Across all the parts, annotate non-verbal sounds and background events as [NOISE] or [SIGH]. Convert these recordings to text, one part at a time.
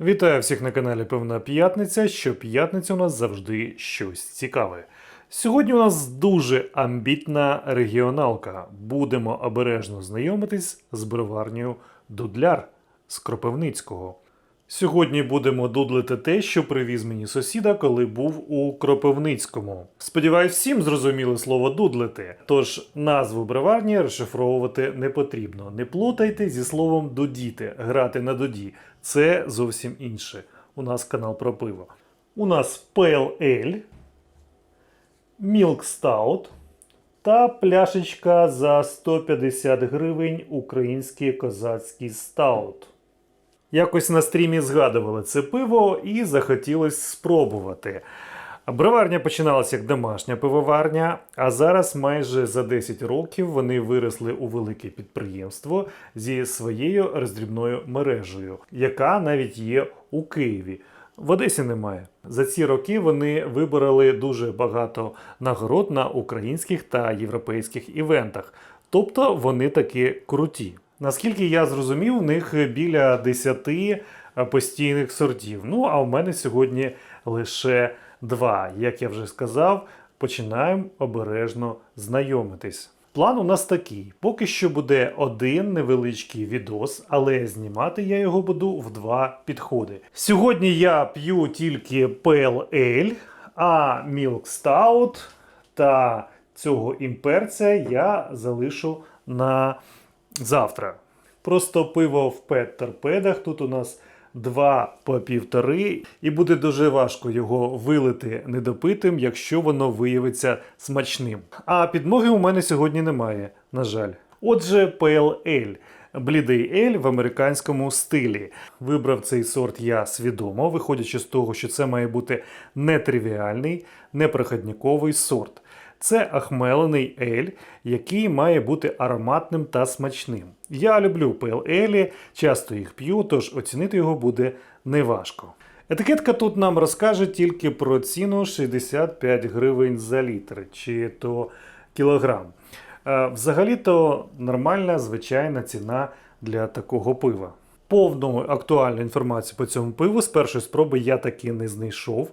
Вітаю всіх на каналі Певна П'ятниця. Щоп'ятниця у нас завжди щось цікаве. Сьогодні у нас дуже амбітна регіоналка. Будемо обережно знайомитись з броварнею Дудляр з Кропивницького. Сьогодні будемо дудлити те, що привіз мені сусіда, коли був у Кропивницькому. Сподіваюсь, всім зрозуміли слово дудлити. Тож назву броварні розшифровувати не потрібно. Не плутайте зі словом дудіти, грати на дуді. Це зовсім інше. У нас канал про пиво. У нас Pale Ale, Milk Stout та пляшечка за 150 гривень український козацький стаут. Якось на стрімі згадували це пиво і захотілося спробувати. Броварня починалася як домашня пивоварня, а зараз майже за 10 років вони виросли у велике підприємство зі своєю роздрібною мережею, яка навіть є у Києві. В Одесі немає. За ці роки вони вибороли дуже багато нагород на українських та європейських івентах. Тобто вони таки круті. Наскільки я зрозумів, у них біля 10 постійних сортів. Ну а у мене сьогодні лише два. Як я вже сказав, починаємо обережно знайомитись. План у нас такий: поки що буде один невеличкий відос, але знімати я його буду в два підходи. Сьогодні я п'ю тільки Pale Ale, а Milk Stout та цього імперця я залишу на завтра. Просто пиво в пет-торпедах. Тут у нас два по півтори, і буде дуже важко його вилити недопитим, якщо воно виявиться смачним. А підмоги у мене сьогодні немає, на жаль. Отже, Ale. Блідий ель в американському стилі. Вибрав цей сорт я свідомо, виходячи з того, що це має бути нетривіальний, непроходніковий сорт. Це ахмелений ель, який має бути ароматним та смачним. Я люблю пел елі, часто їх п'ю, тож оцінити його буде неважко. Етикетка тут нам розкаже тільки про ціну 65 гривень за літр, чи то кілограм. Е, Взагалі-то нормальна звичайна ціна для такого пива. Повну актуальну інформацію по цьому пиву з першої спроби я таки не знайшов.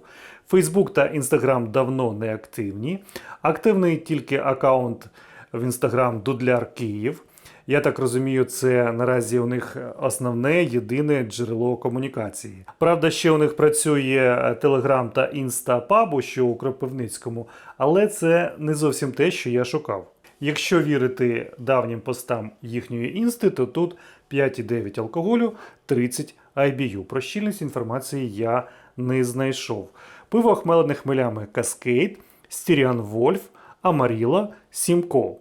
Фейсбук та Інстаграм давно не активні. Активний тільки аккаунт в Інстаграм Дудляр Київ. Я так розумію, це наразі у них основне єдине джерело комунікації. Правда, ще у них працює Телеграм та Інстапабу, що у Кропивницькому, але це не зовсім те, що я шукав. Якщо вірити давнім постам їхньої інсти, то тут 5,9 алкоголю, 30 IBU. Про щільність інформації я не знайшов. Пиво охмелене хмелями Cascade, Стіріан Вольф, Амаріла, Сімко.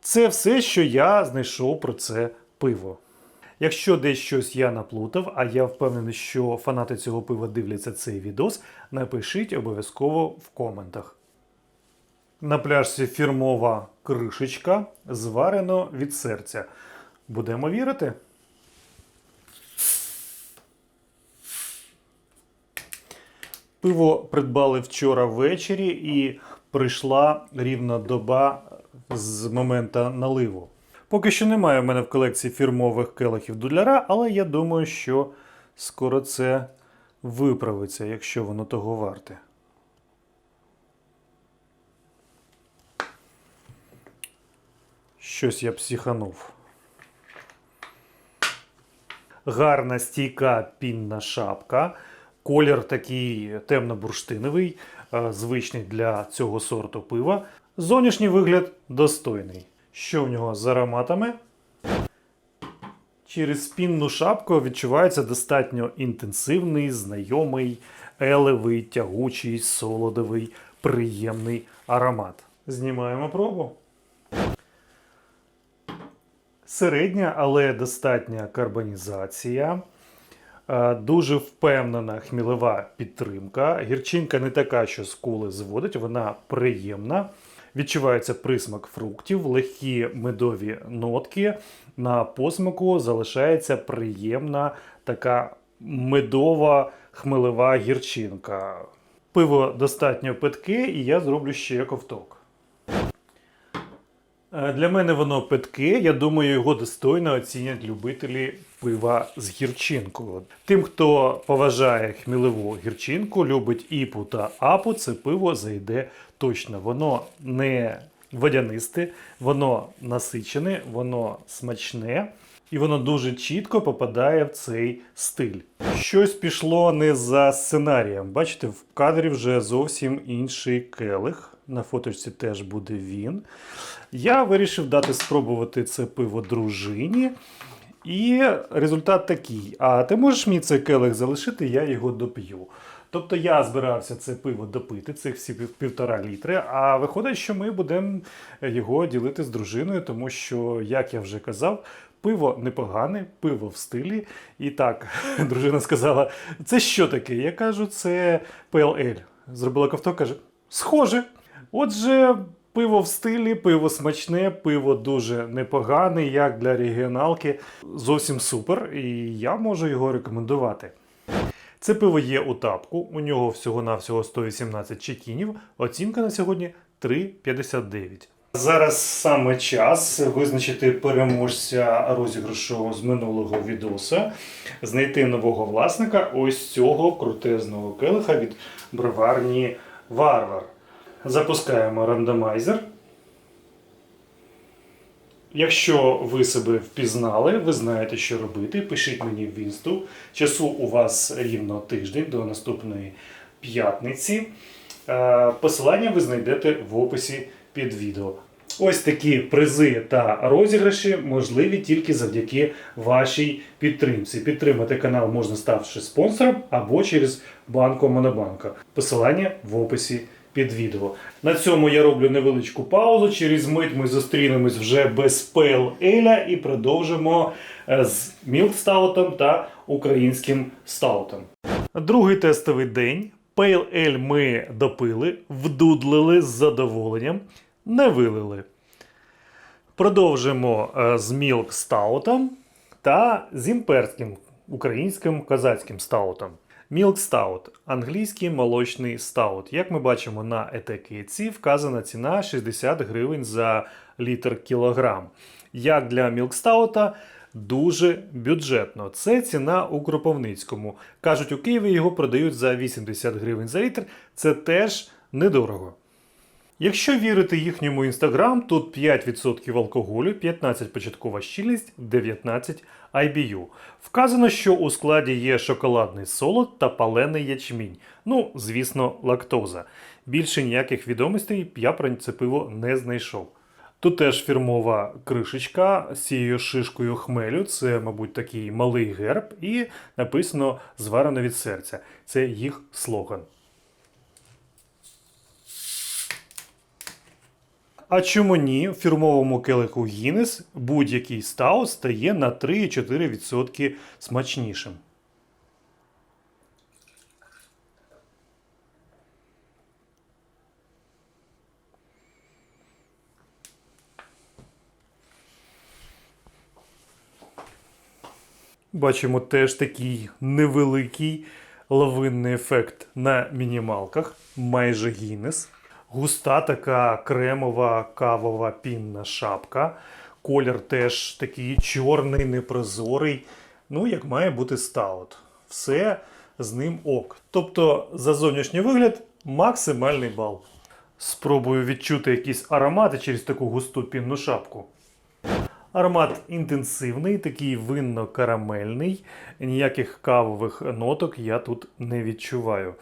Це все, що я знайшов про це пиво. Якщо десь щось я наплутав, а я впевнений, що фанати цього пива дивляться цей відос, напишіть обов'язково в коментах. На пляжці фірмова кришечка зварено від серця. Будемо вірити. Пиво придбали вчора ввечері і прийшла рівна доба з моменту наливу. Поки що немає в мене в колекції фірмових келихів дудляра, але я думаю, що скоро це виправиться, якщо воно того варте. Щось я психанув. Гарна стійка пінна шапка. Колір такий темно-бурштиновий, е, звичний для цього сорту пива. Зовнішній вигляд достойний. Що в нього з ароматами? Через пінну шапку відчувається достатньо інтенсивний, знайомий, елевий, тягучий, солодовий, приємний аромат. Знімаємо пробу. Середня, але достатня карбонізація. Е, Дуже впевнена хмілева підтримка. Гірчинка не така, що скули зводить, вона приємна. Відчувається присмак фруктів, легкі медові нотки. На посмаку залишається приємна така медова хмелева гірчинка. Пиво достатньо питке, і я зроблю ще ковток. Е, Для мене воно питке. Я думаю, його достойно оцінять любителі пива з гірчинкою. Тим, хто поважає хмілеву гірчинку, любить іпу та апу, це пиво зайде точно. Воно не водянисте, воно насичене, воно смачне. І воно дуже чітко попадає в цей стиль. Щось пішло не за сценарієм. Бачите, в кадрі вже зовсім інший келих. На фоточці теж буде він. Я вирішив дати спробувати це пиво дружині. І результат такий: а ти можеш мені цей келих залишити, я його доп'ю. Тобто я збирався це пиво допити, цих всі півтора літри. А виходить, що ми будемо його ділити з дружиною, тому що, як я вже казав, пиво непогане, пиво в стилі. І так, [LAUGHS] дружина сказала: це що таке? Я кажу, це PLL. Зробила ковток, каже: схоже. Отже, пиво в стилі, пиво смачне, пиво дуже непогане, як для регіоналки. Зовсім супер, і я можу його рекомендувати. Це пиво є у тапку, у нього всього-навсього 118 чекінів, оцінка на сьогодні 3,59. Зараз саме час визначити переможця розіграшу з минулого відоса, знайти нового власника ось цього крутезного келиха від броварні Варвар. Запускаємо рандомайзер. Якщо ви себе впізнали, ви знаєте, що робити. Пишіть мені в інсту. Часу у вас рівно тиждень до наступної п'ятниці. Е, Посилання ви знайдете в описі під відео. Ось такі призи та розіграші можливі тільки завдяки вашій підтримці. Підтримати канал можна ставши спонсором або через банку Монобанка. Посилання в описі під відео. На цьому я роблю невеличку паузу. Через мить ми зустрінемось вже без Пейл Еля і продовжимо е, з Мілк Стаутом та українським стаутом. Другий тестовий день. Пейл Ель ми допили, вдудлили з задоволенням, не вилили. Продовжимо е, з Мілк Стаутом та з імперським українським козацьким стаутом. Мілк Стаут англійський молочний стаут. Як ми бачимо на етикетці, вказана ціна 60 гривень за літр кілограм. Як для мілкстаута, дуже бюджетно. Це ціна у Кропивницькому. Кажуть, у Києві його продають за 80 гривень за літр. Це теж недорого. Якщо вірити їхньому інстаграм, тут 5% алкоголю, 15 початкова щільність, 19 IBU. Вказано, що у складі є шоколадний солод та палений ячмінь. Ну, звісно, лактоза. Більше ніяких відомостей я про не знайшов. Тут теж фірмова кришечка з цією шишкою хмелю. Це, мабуть, такий малий герб, і написано зварено від серця. Це їх слоган. А чому ні? В фірмовому келиху Гіннес будь-який стаут стає на 3,4% смачнішим. Бачимо теж такий невеликий лавинний ефект на мінімалках, майже Гіннес. Густа така кремова кавова пінна шапка. Колір теж такий чорний, непрозорий. Ну, як має бути стаут. Все з ним ок. Тобто, за зовнішній вигляд максимальний бал. Спробую відчути якісь аромати через таку густу пінну шапку. Аромат інтенсивний, такий винно-карамельний. Ніяких кавових ноток я тут не відчуваю.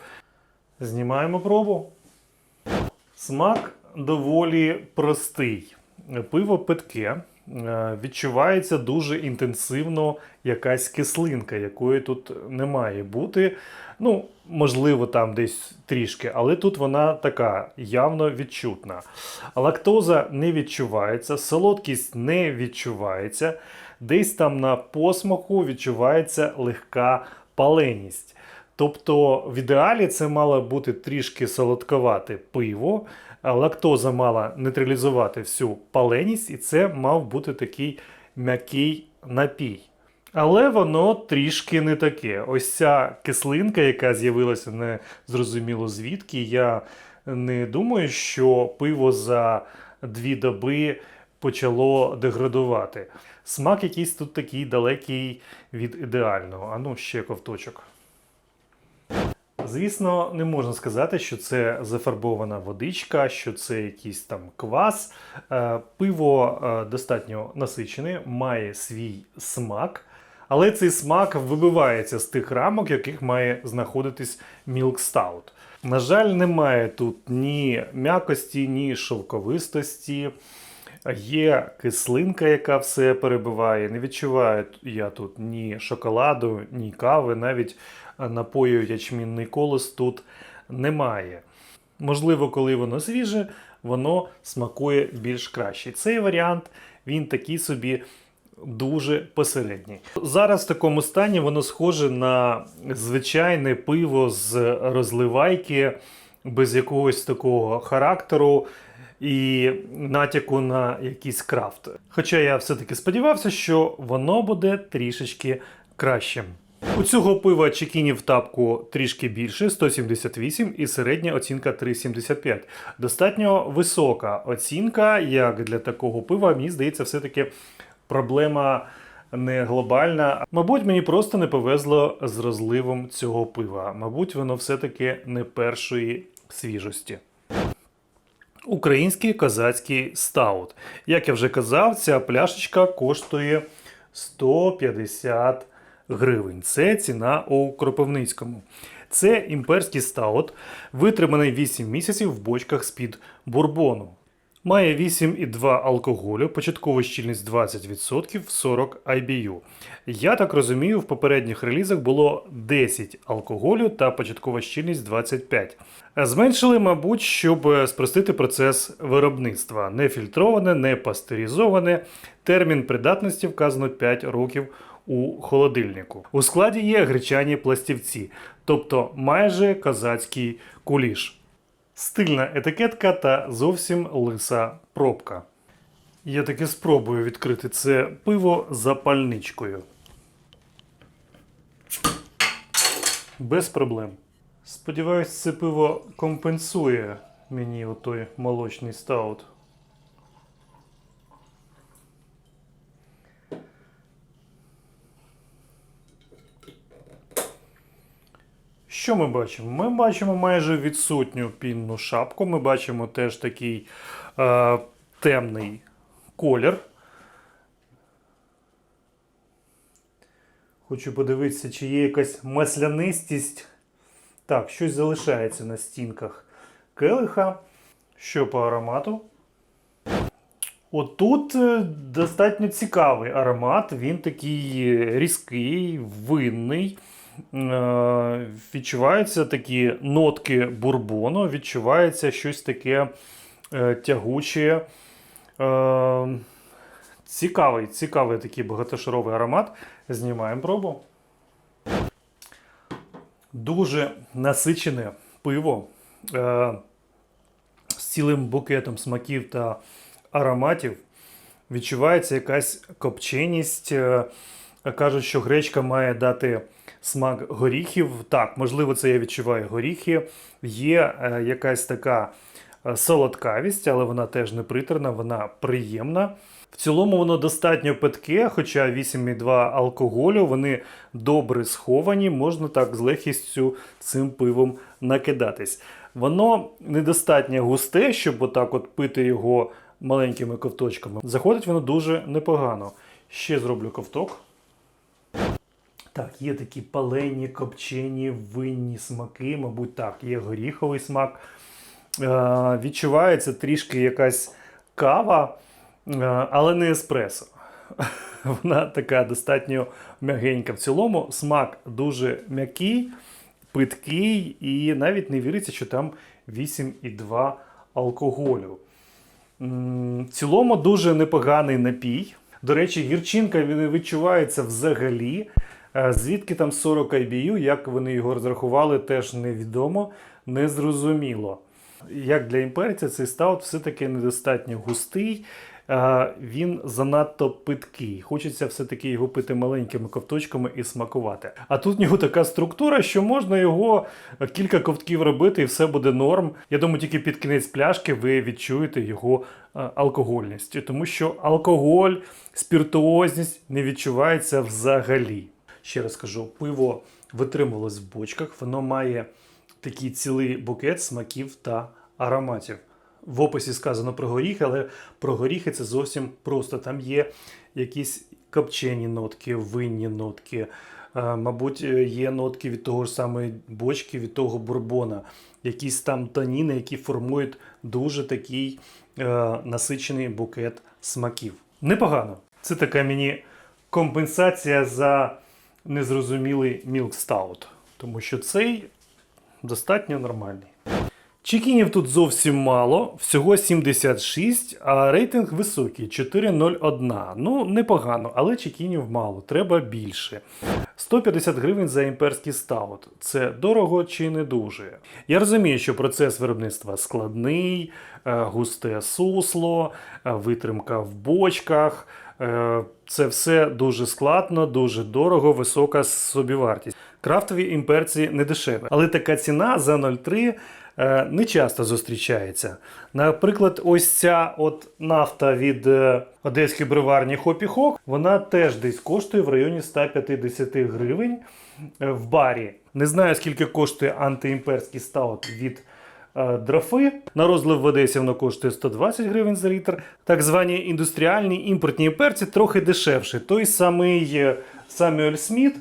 Знімаємо пробу. Смак доволі простий. Пиво питке. Е, Відчувається дуже інтенсивно якась кислинка, якої тут не має бути. Ну, можливо, там десь трішки, але тут вона така явно відчутна. Лактоза не відчувається, солодкість не відчувається. Десь там на посмаку відчувається легка паленість. Тобто, в ідеалі це мало бути трішки солодковате пиво, лактоза мала нейтралізувати всю паленість, і це мав бути такий м'який напій. Але воно трішки не таке. Ось ця кислинка, яка з'явилася не зрозуміло звідки. Я не думаю, що пиво за дві доби почало деградувати. Смак якийсь тут такий далекий від ідеального. А ну, ще ковточок. Звісно, не можна сказати, що це зафарбована водичка, що це якийсь там квас. Е, Пиво е, достатньо насичене, має свій смак, але цей смак вибивається з тих рамок, в яких має знаходитись Milk Stout. На жаль, немає тут ні м'якості, ні шовковистості. Є кислинка, яка все перебиває. Не відчуваю я тут ні шоколаду, ні кави, навіть напою ячмінний колос тут немає. Можливо, коли воно свіже, воно смакує більш краще. Цей варіант він такий собі дуже посередній. Зараз в такому стані воно схоже на звичайне пиво з розливайки, без якогось такого характеру і натяку на якийсь крафт. Хоча я все-таки сподівався, що воно буде трішечки кращим. У цього пива чекінів тапку трішки більше 178 і середня оцінка 3,75. Достатньо висока оцінка, як для такого пива, мені здається, все-таки проблема не глобальна. Мабуть, мені просто не повезло з розливом цього пива. Мабуть, воно все-таки не першої свіжості. Український козацький стаут. Як я вже казав, ця пляшечка коштує 150 гривень. Це ціна у Кропивницькому. Це імперський стаут, витриманий 8 місяців в бочках з-під бурбону. Має 8,2 алкоголю, початкова щільність 20%, 40 IBU. Я так розумію, в попередніх релізах було 10 алкоголю та початкова щільність 25. Зменшили, мабуть, щоб спростити процес виробництва. Не фільтроване, не пастеризоване. Термін придатності вказано 5 років у холодильнику. У складі є гречані пластівці, тобто майже козацький куліш. Стильна етикетка та зовсім лиса пробка. Я таки спробую відкрити це пиво запальничкою. Без проблем. Сподіваюсь, це пиво компенсує мені отой молочний стаут. Що ми бачимо? Ми бачимо майже відсутню пінну шапку. Ми бачимо теж такий е, темний колір. Хочу подивитися, чи є якась маслянистість. Так, щось залишається на стінках келиха. Що по аромату? Отут е, достатньо цікавий аромат. Він такий різкий, винний. Е, Відчуваються такі нотки бурбону, відчувається щось таке е, тягуче. Е, Цікавий, цікавий такий багатошаровий аромат. Знімаємо пробу. Дуже насичене пиво з цілим букетом смаків та ароматів. Відчувається якась копченість. Кажуть, що гречка має дати смак горіхів. Так, можливо, це я відчуваю горіхи. Є е, якась така е, солодкавість, але вона теж не приторна, вона приємна. В цілому воно достатньо питке, хоча 8,2 алкоголю, вони добре сховані, можна так з легкістю цим пивом накидатись. Воно недостатньо густе, щоб отак от пити його маленькими ковточками. Заходить воно дуже непогано. Ще зроблю ковток. Так, є такі палені, копчені, винні смаки, мабуть, так, є горіховий смак. Е, відчувається трішки якась кава, е, але не еспресо. [LAUGHS] Вона така достатньо м'ягенька. В цілому смак дуже м'який, питкий, і навіть не віриться, що там 8,2 алкоголю. В цілому дуже непоганий напій. До речі, гірчинка відчувається взагалі. Е, Звідки там 40 IBU, як вони його розрахували, теж невідомо, незрозуміло. Як для імперця, цей стаут все-таки недостатньо густий. е, він занадто питкий. Хочеться все-таки його пити маленькими ковточками і смакувати. А тут в нього така структура, що можна його кілька ковтків робити, і все буде норм. Я думаю, тільки під кінець пляшки ви відчуєте його е, алкогольність, тому що алкоголь, спіртуозність не відчувається взагалі. Ще раз кажу, пиво витримувалось в бочках, воно має такий цілий букет смаків та ароматів. В описі сказано про горіхи, але про горіхи це зовсім просто. Там є якісь копчені нотки, винні нотки. е, Мабуть, е, є нотки від того ж самої бочки, від того бурбона, якісь там таніни, які формують дуже такий е, насичений букет смаків. Непогано. Це така мені компенсація за незрозумілий мілк стаут, тому що цей достатньо нормальний. Чекінів тут зовсім мало, всього 76, а рейтинг високий 4,01. Ну, непогано, але чекінів мало, треба більше. 150 гривень за імперський стаут. Це дорого чи не дуже? Я розумію, що процес виробництва складний, е, густе сусло, е, витримка в бочках. Е, Це все дуже складно, дуже дорого, висока собівартість. Крафтові імперці не дешеві, але така ціна за 0,3 е, не часто зустрічається. Наприклад, ось ця от нафта від е, одеської бриварні Хопі Хок, вона теж десь коштує в районі 150 гривень в барі. Не знаю, скільки коштує антиімперський стаут від драфи. На розлив в Одесі воно коштує 120 гривень за літр. Так звані індустріальні імпортні імперці трохи дешевше. Той самий е, Самюель Сміт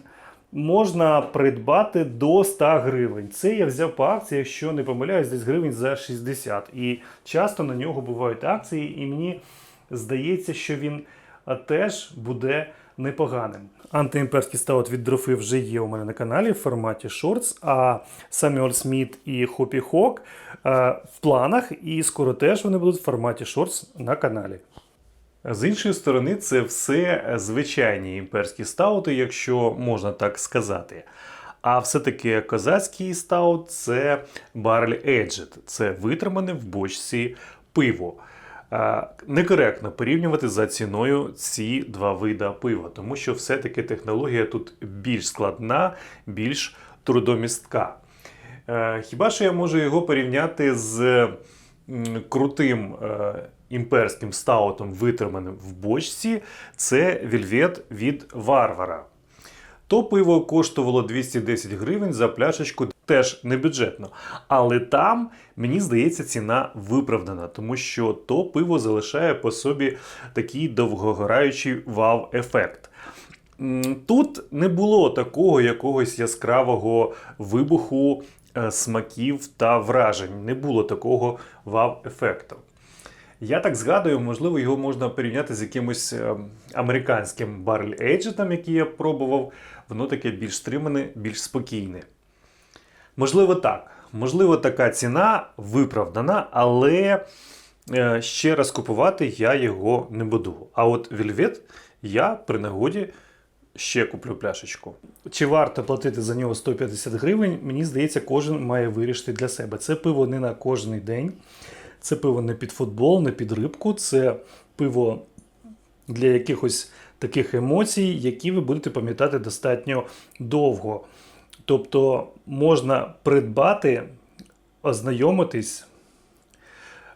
можна придбати до 100 гривень. Це я взяв по акції, якщо не помиляюсь, десь гривень за 60. І часто на нього бувають акції, і мені здається, що він теж буде непоганим. Антиімперський стаут від дрофи вже є у мене на каналі в форматі шортс, а Самюель Сміт і Хопі Хок е, в планах, і скоро теж вони будуть в форматі шортс на каналі. З іншої сторони, це все звичайні імперські стаути, якщо можна так сказати. А все-таки козацький стаут це барель Aged, це витримане в бочці пиво. Е, Некоректно порівнювати за ціною ці два вида пива, тому що все-таки технологія тут більш складна, більш трудомістка. Е, Хіба що я можу його порівняти з крутим е, імперським стаутом, витриманим в бочці, це вільвет від Варвара. То пиво коштувало 210 гривень за пляшечку, теж не бюджетно. Але там, мені здається, ціна виправдана, тому що то пиво залишає по собі такий довгогораючий вау-ефект. Тут не було такого якогось яскравого вибуху е, смаків та вражень. Не було такого вау-ефекту. Я так згадую, можливо, його можна порівняти з якимось е, американським барель ейджетом, який я пробував. Воно таке більш стримане, більш спокійне. Можливо, так. Можливо, така ціна виправдана, але е, ще раз купувати я його не буду. А от Вільвет я при нагоді ще куплю пляшечку. Чи варто платити за нього 150 гривень? Мені здається, кожен має вирішити для себе. Це пиво не на кожний день. Це пиво не під футбол, не під рибку. Це пиво для якихось таких емоцій, які ви будете пам'ятати достатньо довго. Тобто можна придбати, ознайомитись.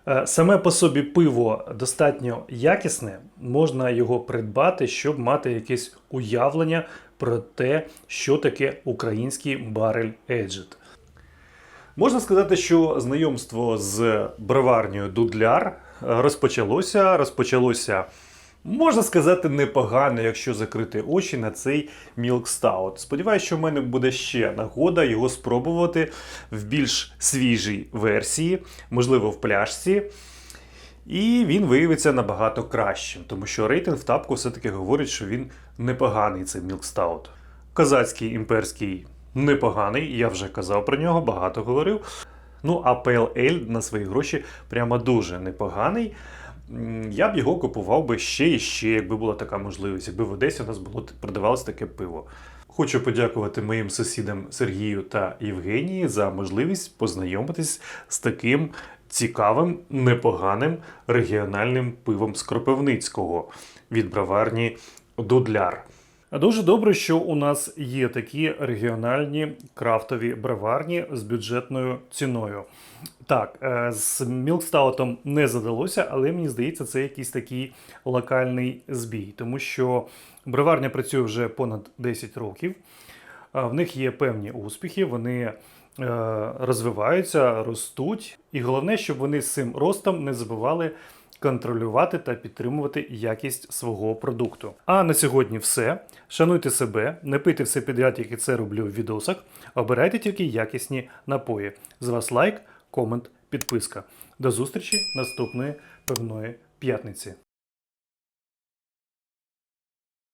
Е, Саме по собі пиво достатньо якісне, можна його придбати, щоб мати якесь уявлення про те, що таке український барель Еджет. Можна сказати, що знайомство з броварнею Дудляр е, розпочалося. Розпочалося, можна сказати, непогано, якщо закрити очі на цей Stout. Сподіваюсь, що в мене буде ще нагода його спробувати в більш свіжій версії, можливо, в пляшці. І він виявиться набагато кращим, тому що рейтинг в тапку все-таки говорить, що він непоганий цей Stout. Козацький імперський непоганий, я вже казав про нього, багато говорив. Ну, а Ale на свої гроші прямо дуже непоганий. Я б його купував би ще і ще, якби була така можливість, якби в Одесі у нас було продавалось таке пиво. Хочу подякувати моїм сусідам Сергію та Євгенії за можливість познайомитись з таким цікавим, непоганим регіональним пивом з Кропивницького від броварні Дудляр. Дуже добре, що у нас є такі регіональні крафтові броварні з бюджетною ціною. Так, е, з мілкстаутом не задалося, але мені здається, це якийсь такий локальний збій, тому що броварня працює вже понад 10 років. В них є певні успіхи, вони е, розвиваються, ростуть. І головне, щоб вони з цим ростом не забували контролювати та підтримувати якість свого продукту. А на сьогодні все. Шануйте себе, не пийте все підряд, як і це роблю в відосах. Обирайте тільки якісні напої. З вас лайк, комент, підписка. До зустрічі наступної певної п'ятниці.